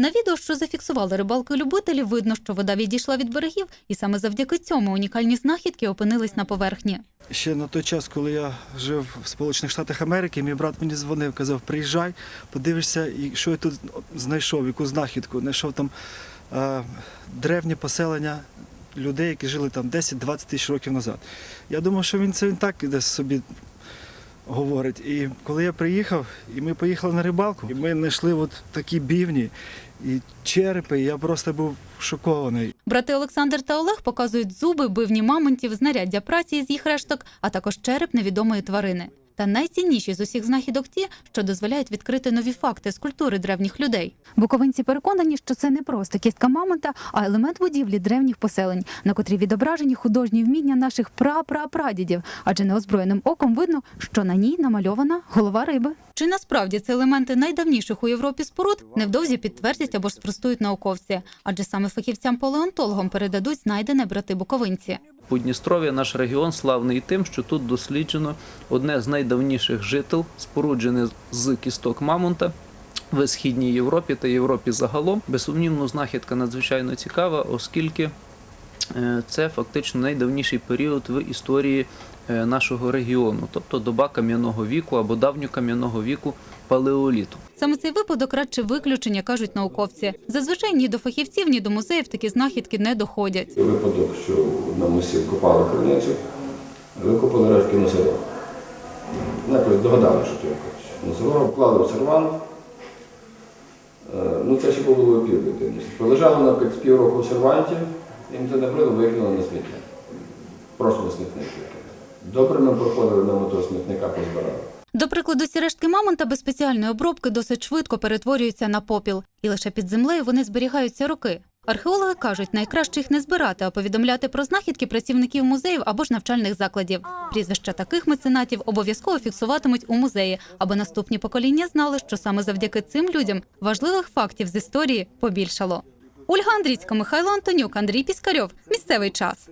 На відео, що зафіксували рибалки-любителі, видно, що вода відійшла від берегів, і саме завдяки цьому унікальні знахідки опинились на поверхні. Ще на той час, коли я жив в Сполучених Штатах Америки, мій брат мені дзвонив, казав, приїжджай, подивишся, і що я тут знайшов, яку знахідку. Знайшов там е, древнє поселення людей, які жили там 10-20 тисяч років назад. Я думав, що він це він так десь собі говорить. І коли я приїхав, і ми поїхали на рибалку, і ми знайшли от такі бівні і черепи, і я просто був шокований. Брати Олександр та Олег показують зуби, бивні мамонтів, знаряддя праці з їх решток, а також череп невідомої тварини. Та найцінніші з усіх знахідок ті, що дозволяють відкрити нові факти з культури древніх людей. Буковинці переконані, що це не просто кістка мамонта, а елемент будівлі древніх поселень, на котрій відображені художні вміння наших прапрапрадідів, адже неозброєним оком видно, що на ній намальована голова риби. Чи насправді це елементи найдавніших у Європі споруд невдовзі підтвердять або ж спростують науковці, адже саме фахівцям-палеонтологам передадуть знайдене брати буковинці. Подністров'я наш регіон славний тим, що тут досліджено одне з найдавніших жител, споруджене з кісток мамонта в східній Європі та Європі загалом. Безсумнівно, знахідка надзвичайно цікава, оскільки це фактично найдавніший період в історії е, нашого регіону, тобто доба кам'яного віку або давньокам'яного віку палеоліту. Саме цей випадок радше виключення, кажуть науковці. Зазвичай ні до фахівців, ні до музеїв такі знахідки не доходять. Випадок, що на мисі копали криницю, викопали рештки носорога. Якось догадали, що це якось носорога, вклали сервант. Е, Ну, це ще було півдитини. Полежало на півроку в серванті, їм це набрило, викинули на сміття. Просто на смітник. Добре ми проходили на мотор смітника, позбирали. До прикладу, ці рештки мамонта без спеціальної обробки досить швидко перетворюються на попіл, і лише під землею вони зберігаються роки. Археологи кажуть, найкраще їх не збирати, а повідомляти про знахідки працівників музеїв або ж навчальних закладів. Прізвища таких меценатів обов'язково фіксуватимуть у музеї, аби наступні покоління знали, що саме завдяки цим людям важливих фактів з історії побільшало. Ольга Андрійська, Михайло Антонюк, Андрій Піскарьов. Місцевий час.